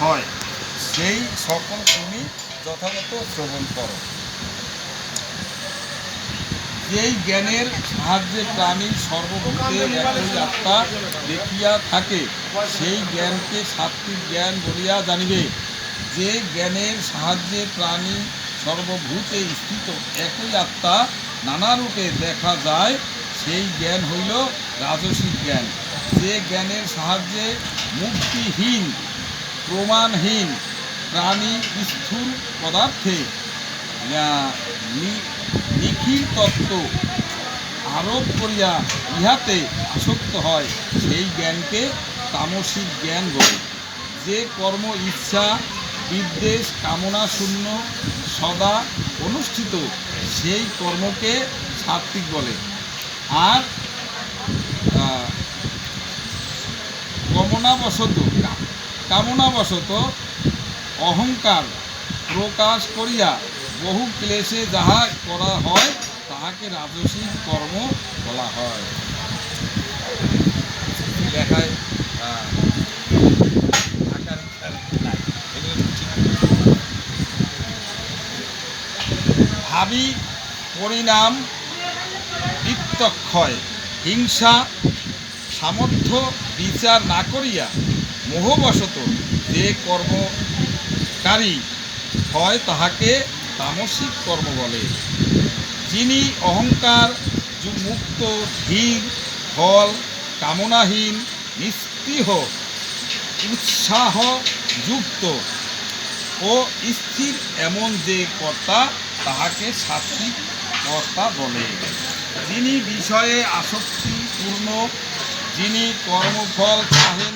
হয়। সেই সকল তুমি যথাযথ শ্রবণ করো। যেই জ্ঞানের সাহায্যে প্রাণী সর্বভূতে একই আত্মা দেখিয়া থাকে, সেই জ্ঞানকে সাত্বিক জ্ঞান বলিয়া জানিবে। যে জ্ঞানের সাহায্যে প্রাণী সর্বভূতে স্থিত একই আত্মা নানা রূপে দেখা যায়, সেই জ্ঞান হইল রাজসিক জ্ঞান। যে জ্ঞানের সাহায্যে মুক্তিহীন প্রমাণহীন প্রাণী স্থূল পদার্থে। নিখিল তত্ত্ব আরোপ করিয়া ইহাতে আসক্ত হয় সেই জ্ঞানকে তামসিক জ্ঞান বলে। যে কর্ম ইচ্ছা বিদ্বেষ কামনা শূন্য সদা অনুষ্ঠিত সেই কর্মকে সাত্বিক বলে। আর আহ, কামনাবশত অহংকার প্রকাশ করিয়া বহু ক্লেশে যাহা করা হয়, তাহাকে রাজসিক কর্ম বলা হয়। দেখায় ভাবি পরিণাম বিত্তক্ষয় হিংসা সামর্থ্য বিচার না করিয়া মোহবশত যে কর্মকারী হয় তাহাকে তামসিক কর্ম বলে। যিনি অহংকার মুক্ত ধীর ফল কামনাহীন, নিস্পৃহ, উৎসাহ যুক্ত ও স্থির এমন যে কর্তা তাহাকে সাত্বিক কর্তা বলে। যিনি বিষয়ে আসক্তিপূর্ণ, যিনি কর্মফল চাহেন